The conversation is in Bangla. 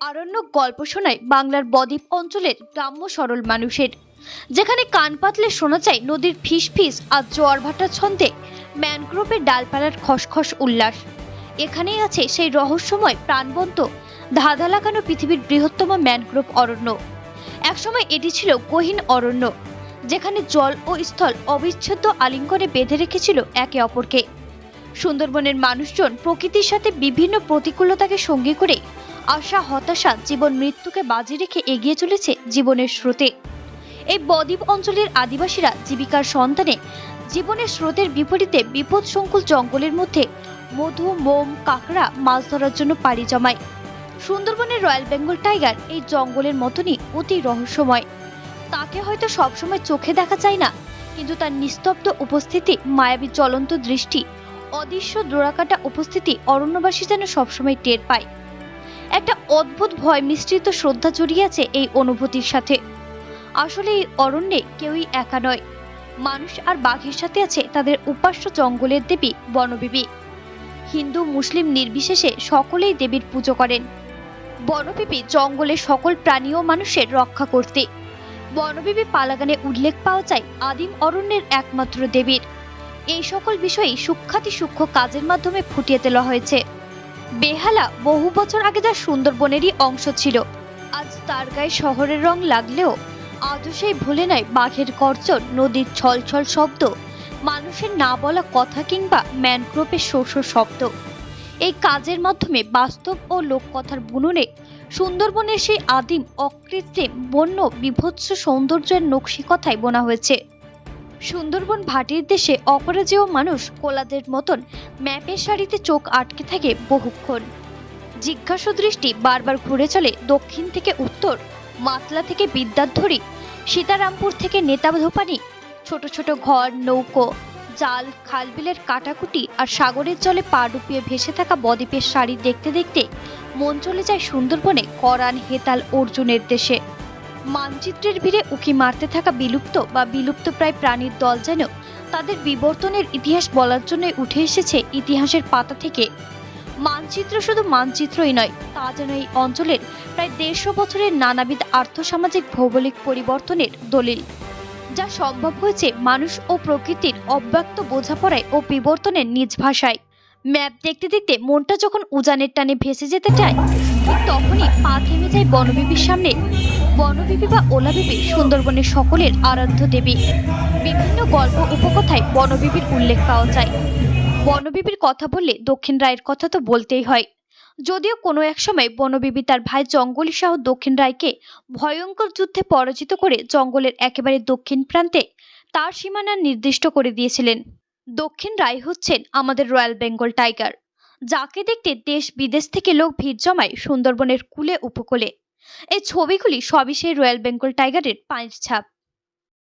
আরণ্যক গল্প শোনায় বাংলার বদ্বীপ অঞ্চলের গ্রাম্য সরল মানুষের। যেখানে কান পাতলে শোনা যায় নদীর ফিস ফিস আর জোয়ার ভাটার ছন্দে ম্যানগ্রোভের ডালপালার খসখস উল্লাস। এখানেই আছে সেই রহস্যময় প্রাণবন্ত, ধাঁধা লাগানো পৃথিবীর বৃহত্তম ম্যানগ্রোভ অরণ্য। একসময় এটি ছিল গহীন অরণ্য, যেখানে জল ও স্থল অবিচ্ছেদ্য আলিঙ্গনে বেঁধে রেখেছিল একে অপরকে। সুন্দরবনের মানুষজন প্রকৃতির সাথে বিভিন্ন প্রতিকূলতাকে সঙ্গী করে আশা, হতাশা, জীবন মৃত্যুকে বাজি রেখে এগিয়ে চলেছে জীবনের স্রোতে। এই বদ্বীপ অঞ্চলের আদিবাসীরা জীবিকার সন্তানে জীবনের স্রোতের বিপরীতে বিপদ সংকুল জঙ্গলের মধ্যে মধু, মোম, কাঁকড়া, মাছ ধরার জন্য পাড়ি জমায়। সুন্দরবনের রয়্যাল বেঙ্গল টাইগার এই জঙ্গলের মতনই অতি রহস্যময়। তাকে হয়তো সবসময় চোখে দেখা যায় না, কিন্তু তার নিস্তব্ধ উপস্থিতি, মায়াবী জ্বলন্ত দৃষ্টি, অদৃশ্য ডোরাকাটা উপস্থিতি অরণ্যবাসী যেন সবসময় টের পায়। একটা অদ্ভুত ভয় মিশ্রিত শ্রদ্ধা জড়িয়ে আছে এই অনুভূতির সাথে। আসলে এই অরণ্যে কেউই একা নয়। মানুষ আর বাঘের সাথে আছে তাদের উপাস্য জঙ্গলের দেবী বনবিবি। হিন্দু, মুসলিম নির্বিশেষে সকলেই দেবীর পুজো করেন। বনবিবি জঙ্গলের সকল প্রাণী ও মানুষের রক্ষা করতে। বনবিবি পালাগানে উল্লেখ পাওয়া যায় আদিম অরণ্যের একমাত্র দেবীর। এই সকল বিষয়ই সূক্ষাতি সূক্ষ্ম কাজের মাধ্যমে ফুটিয়ে তোলা হয়েছে। বেহালা বহু বছর আগে যা সুন্দরবনেরই অংশ ছিল। আজ তার গায়ে শহরের রং লাগলেও আজও সেই ভুলে নয় বাঘের গর্জন, নদীর ছলছল শব্দ, মানুষের না বলা কথা কিংবা ম্যানগ্রোভের শোষ শব্দ। এই কাজের মাধ্যমে বাস্তব ও লোককথার বুননে সুন্দরবনের সেই আদিম অকৃত্রিম বন্য বিভৎস সৌন্দর্যের নকশি কথাই বোনা হয়েছে। সুন্দরবন ভাটির দেশে অপরাজেয় মানুষ কোলাদের মতন ম্যাপের সারিতে চোখ আটকে থাকে বহুক্ষণ। জিজ্ঞাসু দৃষ্টি বারবার ঘুরে চলে দক্ষিণ থেকে উত্তর, মাতলা থেকে বিদ্যাধরী, সীতারামপুর থেকে নেতাধোপানি ছোট ছোট ঘর, নৌকো, জাল, খালবিলের কাটাকুটি আর সাগরের জলে পা ডুবিয়ে ভেসে থাকা বদ্বীপের শাড়ি দেখতে দেখতে মন চলে যায় সুন্দরবনে করান হেতাল অর্জুনের দেশে। মানচিত্রের ভিড়ে উকি মারতে থাকা বিলুপ্ত বা বিলুপ্ত প্রায় প্রাণীর দল যেন তাদের বিবর্তনের ইতিহাস বলার জন্যই উঠে এসেছে ইতিহাসের পাতা থেকে। মানচিত্র শুধু মানচিত্রই নয়, তা যেন এই অঞ্চলের প্রায় দেড়শো বছরের নানাবিধ আর্থসামাজিক ভৌগোলিক পরিবর্তনের দলিল, যা সম্ভব হয়েছে মানুষ ও প্রকৃতির অব্যক্ত বোঝাপড়ায় ও বিবর্তনের নিজ ভাষায়। ম্যাপ দেখতে দেখতে মনটা যখন উজানের টানে ভেসে যেতে চায়, ঠিক তখনই পা থেমে যায় বনবিবির সামনে। বনবিবি বা ওলাবিবি সুন্দরবনের সকলের আরাধ্য দেবী। বিভিন্ন গল্প উপকথায় বনবিবির উল্লেখ পাওয়া যায়। বনবিবির কথা বললে দক্ষিণ রায়ের কথা তো বলতেই হয়। যদিও কোনো এক সময় বনবিবি তার ভাই জঙ্গলি শাহ দক্ষিণ রায়কে ভয়ঙ্কর যুদ্ধে পরাজিত করে জঙ্গলের একেবারে দক্ষিণ প্রান্তে তার সীমানা নির্দিষ্ট করে দিয়েছিলেন। দক্ষিণ রায় হচ্ছেন আমাদের রয়্যাল বেঙ্গল টাইগার। যাকে দেখতে দেশ বিদেশ থেকে লোক ভিড় জমায় সুন্দরবনের কুলে উপকূলে। এই ছবিগুলি সবই সেই রয়্যাল বেঙ্গল টাইগারের পায়ের ছাপ।